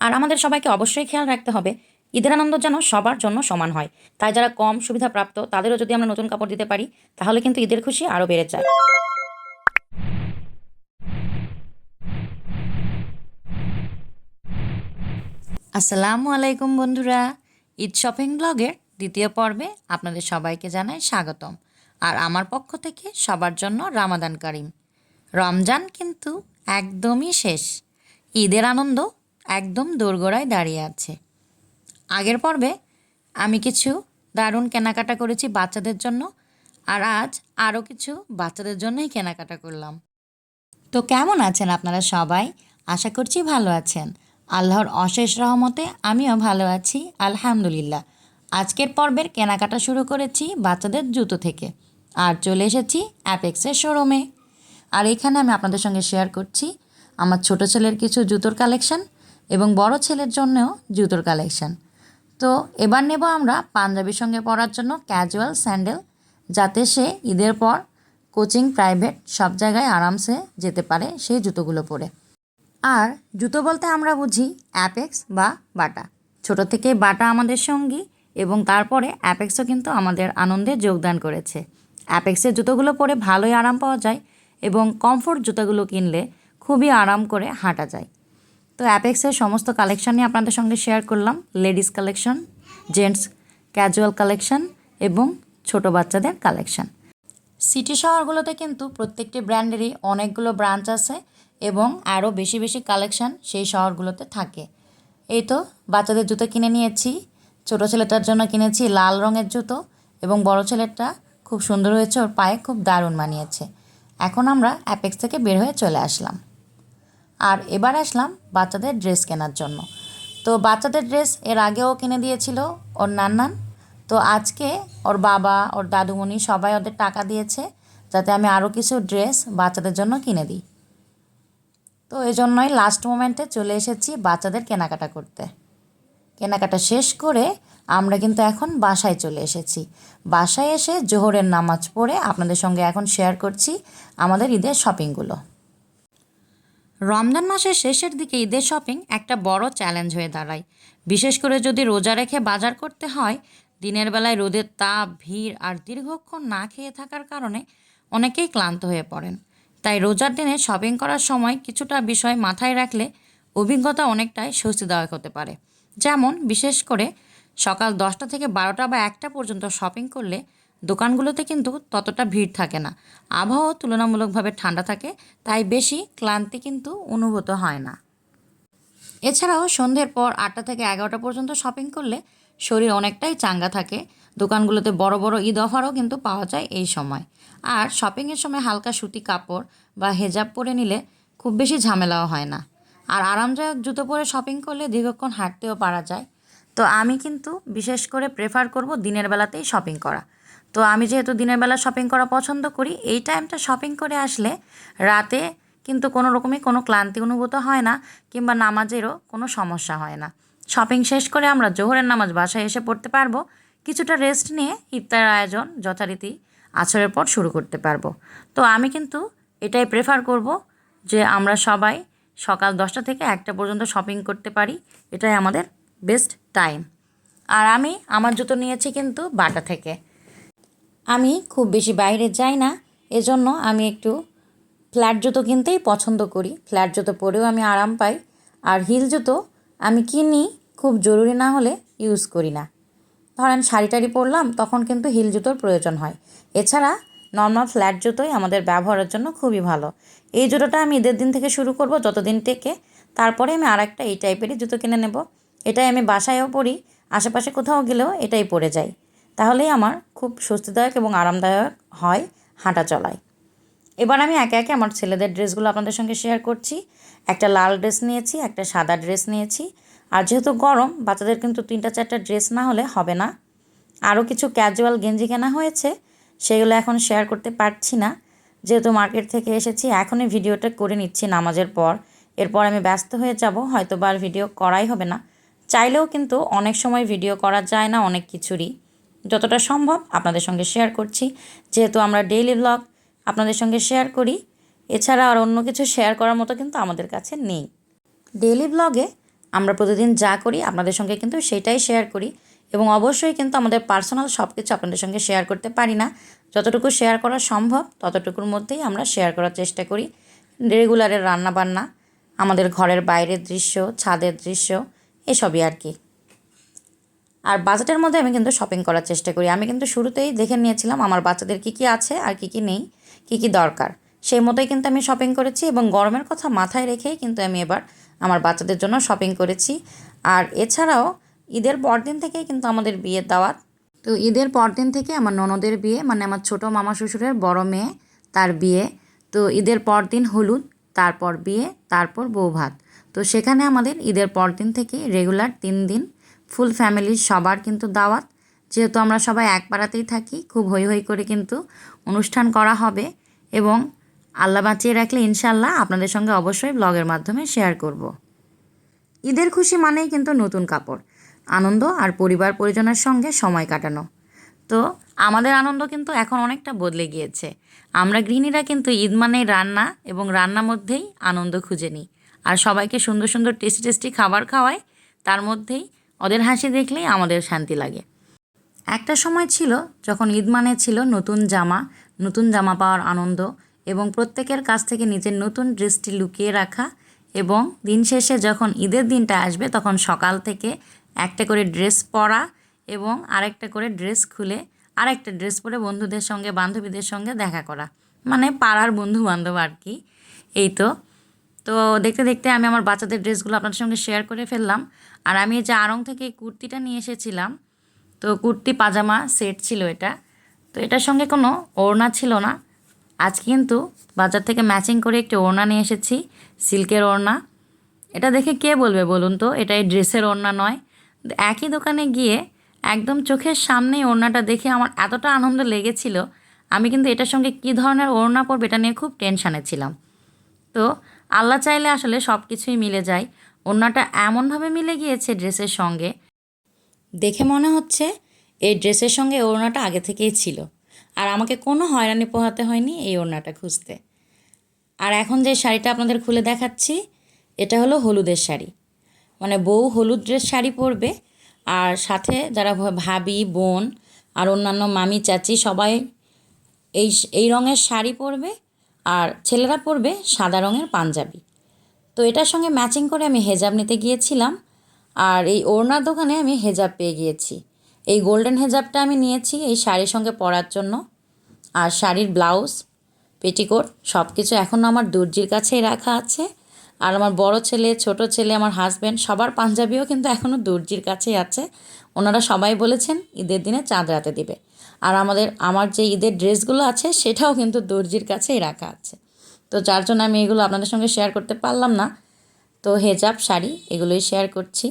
আর আমাদের সবাইকে অবশ্যই খেয়াল রাখতে হবে, ঈদের আনন্দ যেন সবার জন্য সমান হয়। তাই যারা কম সুবিধাপ্রাপ্ত, তাদেরও যদি আমরা নতুন কাপড় দিতে পারি, তাহলে কিন্তু ঈদের খুশি আরও বেড়ে যায়। আসসালামু আলাইকুম বন্ধুরা। ঈদ শপিং ব্লগের দ্বিতীয় পর্বে আপনাদের সবাইকে জানাই স্বাগতম। আর আমার পক্ষ থেকে সবার জন্য রামাদান কারিম। রমজান কিন্তু একদমই শেষ। ঈদের আনন্দ একদম দোরগোড়ায় দাঁড়িয়ে আছে। আগের পর্বে আমি কিছু দারুণ কেনাকাটা করেছি বাচ্চাদের জন্য আর আজ আরও কিছু বাচ্চাদের জন্যই কেনাকাটা করলাম। তো কেমন আছেন আপনারা সবাই? আশা করছি ভালো আছেন। আল্লাহর অশেষ রহমতে আমিও ভালো আছি, আলহামদুলিল্লাহ। আজকের পর্বের কেনাকাটা শুরু করেছি বাচ্চাদের জুতো থেকে আর চলে এসেছি অ্যাপেক্সের শোরুমে। আর এখানে আমি আপনাদের সঙ্গে শেয়ার করছি আমার ছোট ছেলের কিছু জুতোর কালেকশন। এবং বড় ছেলের জন্যও জুতোর কালেকশন। তো এবার নেব আমরা পাঞ্জাবির সঙ্গে পরার জন্য ক্যাজুয়াল স্যান্ডেল যাতে সে ঈদের পর কোচিং প্রাইভেট সব জায়গায় আরামসে যেতে পারে সেই জুতোগুলো পরে। আর জুতো বলতে আমরা বুঝি অ্যাপেক্স বা বাটা। ছোট থেকে বাটা আমাদের সঙ্গী এবং তারপরে অ্যাপেক্সও কিন্তু আমাদের আনন্দে যোগদান করেছে। অ্যাপেক্সের জুতোগুলো পরে ভালোই আরাম পাওয়া যায় এবং কমফোর্ট জুতোগুলো কিনলে খুবই আরাম করে হাঁটা যায়। তো অ্যাপেক্সের সমস্ত কালেকশানই আপনাদের সঙ্গে শেয়ার করলাম। Ladies collection gents casual collection এবং ছোট বাচ্চাদের কালেকশন সিটি শহরগুলোতে কিন্তু প্রত্যেকটি ব্র্যান্ডেরই অনেকগুলো ব্রাঞ্চ আছে এবং আরও বেশি বেশি কালেকশন সেই শহরগুলোতে থাকে। এই তো, বাচ্চাদের জুতো কিনে নিয়েছি, ছোটো ছেলেটার জন্য কিনেছি লাল রঙের জুতো এবং বড় ছেলেরটা খুব সুন্দর হয়েছে, ওর পায়ে খুব দারুণ মানিয়েছে। এখন আমরা অ্যাপেক্স থেকে বের হয়ে চলে আসলাম। আর এবার আসলাম বাচ্চাদের ড্রেস কেনার জন্য। তো বাচ্চাদের ড্রেস এর আগেও কিনে দিয়েছিল ওর নান্নান। তো আজকে ওর বাবা, ওর দাদুমণি সবাই ওদের টাকা দিয়েছে যাতে আমি আরও কিছু ড্রেস বাচ্চাদের জন্য কিনে দিই। তো এই জন্যই লাস্ট মোমেন্টে চলে এসেছি বাচ্চাদের কেনাকাটা করতে। কেনাকাটা শেষ করে আমরা কিন্তু এখন বাসায় চলে এসেছি। বাসায় এসে জোহরের নামাজ পড়ে আপনাদের সঙ্গে এখন শেয়ার করছি আমাদের ঈদের শপিংগুলো রমজান মাসের শেষের দিকে ঈদের শপিং একটা বড় চ্যালেঞ্জ হয়ে দাঁড়ায়। বিশেষ করে যদি রোজা রেখে বাজার করতে হয়, দিনের বেলায় রোদের তাপ, ভিড় আর দীর্ঘক্ষণ না খেয়ে থাকার কারণে অনেকেই ক্লান্ত হয়ে পড়েন। তাই রোজার দিনে শপিং করার সময় কিছুটা বিষয় মাথায় রাখলে অভিজ্ঞতা অনেকটাই স্বস্তিদায়ক হতে পারে। যেমন, বিশেষ করে সকাল দশটা থেকে বারোটা বা একটা পর্যন্ত শপিং করলে দোকানগুলোতে কিন্তু ততটা ভিড় থাকে না। আবহাওয়া তুলনামূলকভাবে ঠান্ডা থাকে, তাই বেশি ক্লান্তি কিন্তু অনুভূত হয় না। এছাড়াও সন্ধ্যের পর আটটা থেকে এগারোটা পর্যন্ত শপিং করলে শরীর অনেকটাই চাঙ্গা থাকে। দোকানগুলোতে বড় বড় ঈদ অফারও কিন্তু পাওয়া যায় এই সময়। আর শপিংয়ের সময় হালকা সুতি কাপড় বা হেজাব পরে নিলে খুব বেশি ঝামেলাও হয় না। আর আরামদায়ক জুতো পরে শপিং করলে দীর্ঘক্ষণ হাঁটতেও পারা যায়। তো আমি কিন্তু বিশেষ করে প্রেফার করব দিনের বেলাতেই শপিং করা। তো আমি যেহেতু দিনের বেলা শপিং করা পছন্দ করি, এই টাইমটা শপিং করে আসলে রাতে কিন্তু কোনো রকমই কোনো ক্লান্তি অনুভূত হয় না কিংবা নামাজেরও কোনো সমস্যা হয় না। শপিং শেষ করে আমরা জোহরের নামাজ বাসায় এসে পড়তে পারব। কিছুটা রেস্ট নিয়ে ইফতারের আয়োজন যথারীতি আছরের পর শুরু করতে পারব। তো আমি কিন্তু এটাই প্রেফার করব যে আমরা সবাই সকাল দশটা থেকে একটা পর্যন্ত শপিং করতে পারি। এটাই আমাদের বেস্ট টাইম আর আমি আমার জুতো নিয়েছি কিন্তু বাটা থেকে। আমি খুব বেশি বাইরে যাই না, এজন্য আমি একটু ফ্ল্যাট জুতো কিনতেই পছন্দ করি। ফ্ল্যাট জুতো পরেও আমি আরাম পাই, আর হিল জুতো আমি কিনি খুব জরুরি না হলে ইউজ করি না। ধরেন শাড়ি টাড়ি পরলাম, তখন কিন্তু হিল জুতোর প্রয়োজন হয়। এছাড়া নর্মাল ফ্ল্যাট জুতোই আমাদের ব্যবহারের জন্য খুবই ভালো। এই জুতোটা আমি ঈদের দিন থেকে শুরু করব যতদিন থেকে তারপরে আমি আর একটা এই টাইপেরই জুতো কিনে নেব। এটাই আমি বাসায়ও পরি, আশেপাশে কোথাও গেলেও এটাই পরে যাই। তাহলেই আমার খুব স্বস্তিদায়ক এবং আরামদায়ক হয় হাঁটা চলায় এবার আমি একে একে আমার ছেলেদের ড্রেসগুলো আপনাদের সঙ্গে শেয়ার করছি। একটা লাল ড্রেস নিয়েছি, একটা সাদা ড্রেস নিয়েছি। আর যেহেতু গরম, বাচ্চাদের কিন্তু তিনটা চারটা ড্রেস না হলে হবে না। আরও কিছু ক্যাজুয়াল গেঞ্জি কেনা হয়েছে, সেগুলো এখন শেয়ার করতে পারছি না। যেহেতু মার্কেট থেকে এসেছি, এখনই ভিডিওটা করে নিচ্ছি নামাজের পর। এরপর আমি ব্যস্ত হয়ে যাব হয়তো বা আর ভিডিও করাই হবে না। চাইলেও কিন্তু অনেক সময় ভিডিও করা যায় না অনেক কিছুরই। যতটা সম্ভব আপনাদের সঙ্গে শেয়ার করছি। যেহেতু আমরা ডেইলি ব্লগ আপনাদের সঙ্গে শেয়ার করি, এছাড়া আর অন্য কিছু শেয়ার করার মতো কিন্তু আমাদের কাছে নেই। ডেইলি ব্লগে আমরা প্রতিদিন যা করি আপনাদের সঙ্গে কিন্তু সেটাই শেয়ার করি এবং অবশ্যই কিন্তু আমাদের পার্সোনাল সব কিছু আপনাদের সঙ্গে শেয়ার করতে পারি না। যতটুকু শেয়ার করা সম্ভব, ততটুকুর মধ্যেই আমরা শেয়ার করার চেষ্টা করি। রেগুলারের রান্নাবান্না, আমাদের ঘরের বাইরের দৃশ্য, ছাদের দৃশ্য, এসবই আর কি। আর বাজেটের মধ্যে আমি কিন্তু শপিং করার চেষ্টা করি। আমি কিন্তু শুরুতেই দেখে নিয়েছিলাম আমার বাচ্চাদের কী কী আছে আর কী কী নেই, কী কী দরকার। সেই মতোই কিন্তু আমি শপিং করেছি এবং গরমের কথা মাথায় রেখেই কিন্তু আমি এবার আমার বাচ্চাদের জন্য শপিং করেছি। আর এছাড়াও ঈদের পরদিন থেকেই কিন্তু আমাদের বিয়ের দাওয়াত। তো ঈদের পরদিন থেকে আমার ননদের বিয়ে মানে আমার ছোট মামা শ্বশুরের বড় মেয়ে, তার বিয়ে। তো ঈদের পরদিন হলুদ, তারপর বিয়ে, তারপর বউ ভাত তো সেখানে আমাদের ঈদের পরদিন থেকে রেগুলার তিন দিন ফুল ফ্যামিলির সবার কিন্তু দাওয়াত। যেহেতু আমরা সবাই এক পাড়াতেই থাকি, খুব হৈ হৈ করে কিন্তু অনুষ্ঠান করা হবে এবং আল্লাহ বাঁচিয়ে রাখলে ইনশাল্লাহ আপনাদের সঙ্গে অবশ্যই ব্লগের মাধ্যমে শেয়ার করব। ঈদের খুশি মানেই কিন্তু নতুন কাপড়, আনন্দ আর পরিবার পরিজনের সঙ্গে সময় কাটানো। তো আমাদের আনন্দ কিন্তু এখন অনেকটা বদলে গিয়েছে। আমরা গৃহিণীরা কিন্তু ঈদ মানেই রান্না এবং রান্নার মধ্যেই আনন্দ খুঁজে নিই। আর সবাইকে সুন্দর সুন্দর টেস্টি টেস্টি খাবার খাওয়াই, তার মধ্যেই ওদের হাসি দেখলেই আমাদের শান্তি লাগে। একটা সময় ছিল যখন ঈদ মানে ছিল নতুন জামা নতুন জামা পাওয়ার আনন্দ এবং প্রত্যেকের কাছ থেকে নিজের নতুন ড্রেসটি লুকিয়ে রাখা এবং দিন শেষে যখন ঈদের দিনটা আসবে তখন সকাল থেকে একটা করে ড্রেস পরা এবং আরেকটা করে ড্রেস খুলে আরেকটা ড্রেস পরে বন্ধুদের সঙ্গে, বান্ধবীদের সঙ্গে দেখা করা। মানে পাড়ার বন্ধু বান্ধব আর কি। এই তো তো দেখতে দেখতে আমি আমার বাচ্চাদের ড্রেসগুলো আপনাদের সঙ্গে শেয়ার করে ফেললাম। আর আমি যে আড়ং থেকে কুর্তিটা নিয়ে এসেছিলাম, তো কুর্তি, পাজামা সেট ছিল এটা। তো এটার সঙ্গে কোনো ওড়না ছিল না। আজ কিন্তু বাজার থেকে ম্যাচিং করে একটি ওড়না নিয়ে এসেছি, সিল্কের ওড়না। এটা দেখে কে বলবে বলুন তো? এটা এই ড্রেসের ওড়না নয়। একই দোকানে গিয়ে একদম চোখের সামনেই ওড়নাটা দেখে আমার এতটা আনন্দ লেগেছিল। আমি কিন্তু এটার সঙ্গে কী ধরনের ওড়না পরবে এটা নিয়ে খুব টেনশানে ছিলাম। তো আল্লাহ চাইলে আসলে সব কিছুই মিলে যায়। ওড়নাটা এমনভাবে মিলে গিয়েছে ড্রেসের সঙ্গে। দেখে মনে হচ্ছে এই ড্রেসের সঙ্গে ওড়নাটা আগে থেকেই ছিল। আর আমাকে কোনো হয়রানি পোহাতে হয়নি এই ওড়নাটা খুঁজতে। আর এখন যে শাড়িটা আপনাদের খুলে দেখাচ্ছি, এটা হলো হলুদের শাড়ি। মানে বউ হলুদ ড্রেস শাড়ি পরবে আর সাথে যারা ভাবি, বোন আর অন্যান্য মামি, চাচি সবাই এই এই রঙের শাড়ি পরবে আর ছেলেরা পরবে সাদা রঙের পাঞ্জাবি। তো এটার সঙ্গে ম্যাচিং করে আমি হেজাব নিতে গিয়েছিলাম আর এই ওড়নার দোকানে আমি হেজাব পেয়ে গিয়েছি। এই গোল্ডেন হেজাবটা আমি নিয়েছি এই শাড়ির সঙ্গে পরার জন্য আর শাড়ির ব্লাউজ পেটিকোট সব কিছু এখনও আমার দর্জির কাছেই রাখা আছে। আর আমার বড় ছেলে, ছোট ছেলে, আমার হাজব্যান্ড সবার পাঞ্জাবিও কিন্তু এখনও দর্জির কাছেই আছে। ওনারা সবাই বলেছেন ঈদের দিনে চাঁদ রাতে দিবে। আর আমাদের, আমার যে ঈদের ড্রেসগুলো আছে, সেটাও কিন্তু দর্জির কাছেই রাখা আছে। তো যার জন্য আমি এগুলো আপনাদের সঙ্গে শেয়ার করতে পারলাম না। তো হেজাব শাড়ি, এগুলোই শেয়ার করছি।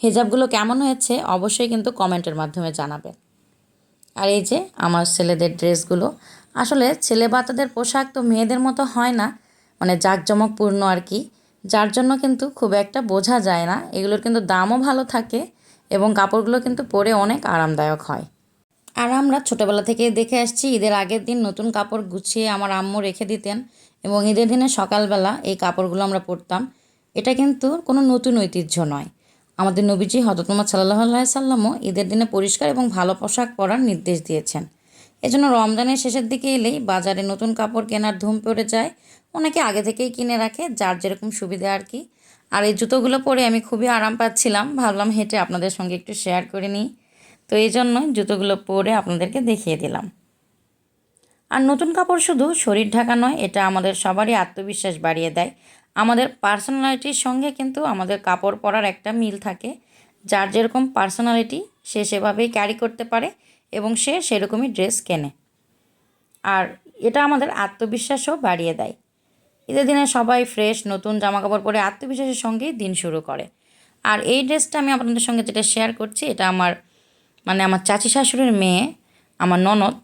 হেজাবগুলো কেমন হয়েছে, অবশ্যই কিন্তু কমেন্টের মাধ্যমে জানাবে আর এই যে আমার ছেলেদের ড্রেসগুলো, আসলে ছেলে বাচ্চাদের পোশাক তো মেয়েদের মতো হয় না মানে জাঁকজমকপূর্ণ আর কি। যার জন্য কিন্তু খুব একটা বোঝা যায় না, এগুলোর কিন্তু দামও ভালো থাকে এবং কাপড়গুলো কিন্তু পরে অনেক আরামদায়ক হয়। আর আমরা ছোটোবেলা থেকে দেখে আসছি, ঈদের আগের দিন নতুন কাপড় গুছিয়ে আমার আম্মু রেখে দিতেন এবং ঈদের দিনে সকালবেলা এই কাপড়গুলো আমরা পরতাম। এটা কিন্তু কোনো নতুন ঐতিহ্য নয়। আমাদের নবীজি মোহাম্মদ সাল্লাহ সাল্লামও ঈদের দিনে পরিষ্কার এবং ভালো পোশাক পরার নির্দেশ দিয়েছেন। এজন্য রমজানের শেষের দিকে এলেই বাজারে নতুন কাপড় কেনার ধুম পড়ে যায়। অনেকে আগে থেকেই কিনে রাখে, যার যেরকম সুবিধা আর কি। আর এই জুতোগুলো পরে আমি খুবই আরাম পাচ্ছিলাম। ভাবলাম হেঁটে আপনাদের সঙ্গে একটু শেয়ার করে নিই। তো এই জন্যই জুতোগুলো পরে আপনাদেরকে দেখিয়ে দিলাম। আর নতুন কাপড় শুধু শরীর ঢাকা নয়, এটা আমাদের সবারই আত্মবিশ্বাস বাড়িয়ে দেয়। আমাদের পার্সোনালিটির সঙ্গে কিন্তু আমাদের কাপড় পরার একটা মিল থাকে। যার যেরকম পার্সোনালিটি সে সেভাবেই ক্যারি করতে পারে এবং সে সেরকমই ড্রেস কেনে। আর এটা আমাদের আত্মবিশ্বাসও বাড়িয়ে দেয়। ঈদের দিনে সবাই ফ্রেশ নতুন জামা কাপড় পরে আত্মবিশ্বাসের সঙ্গেই দিন শুরু করে। আর এই ড্রেসটা আমি আপনাদের সঙ্গে যেটা শেয়ার করছি, এটা আমার মানে আমার চাচি শাশুড়ির মেয়ে, আমার ননদ,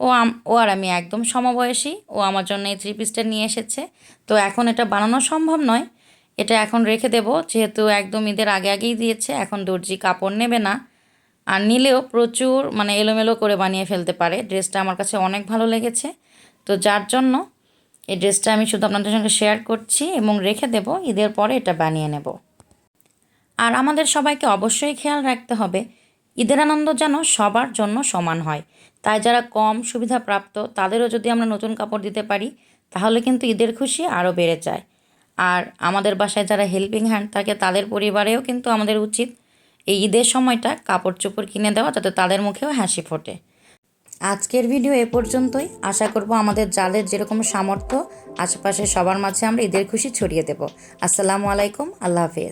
ও ও আর আমি একদম সমবয়সী, ও আমার জন্য এই থ্রি পিসটা নিয়ে এসেছে। তো এখন এটা বানানো সম্ভব নয়। এটা এখন রেখে দেব, যেহেতু একদম ঈদের আগে আগেই দিয়েছে, এখন দর্জি কাপড় নেবে না। আর নিলেও প্রচুর মানে এলোমেলো করে বানিয়ে ফেলতে পারে। ড্রেসটা আমার কাছে অনেক ভালো লেগেছে। তো যার জন্য এই ড্রেসটা আমি শুধু আপনাদের সঙ্গে শেয়ার করছি এবং রেখে দেব, ঈদের পরে এটা বানিয়ে নেব। আর আমাদের সবাইকে অবশ্যই খেয়াল রাখতে হবে ঈদের আনন্দ যেন সবার জন্য সমান হয়। তাই যারা কম সুবিধাপ্রাপ্ত তাদেরও যদি আমরা নতুন কাপড় দিতে পারি, তাহলে কিন্তু ঈদের খুশি আরও বেড়ে যায়। আর আমাদের বাসায় যারা হেল্পিং হ্যান্ড থাকে তাদের পরিবারেও কিন্তু আমাদের উচিত এই ঈদের সময়টা কাপড় চোপড় কিনে দেওয়া যাতে তাদের মুখেও হাসি ফোটে। আজকের ভিডিও এ পর্যন্তই। আশা করব আমাদের যাদের যেরকম সামর্থ্য, আশেপাশে সবার মাঝে আমরা ঈদের খুশি ছড়িয়ে দেব। আসসালামু আলাইকুম, আল্লাহ হাফিজ।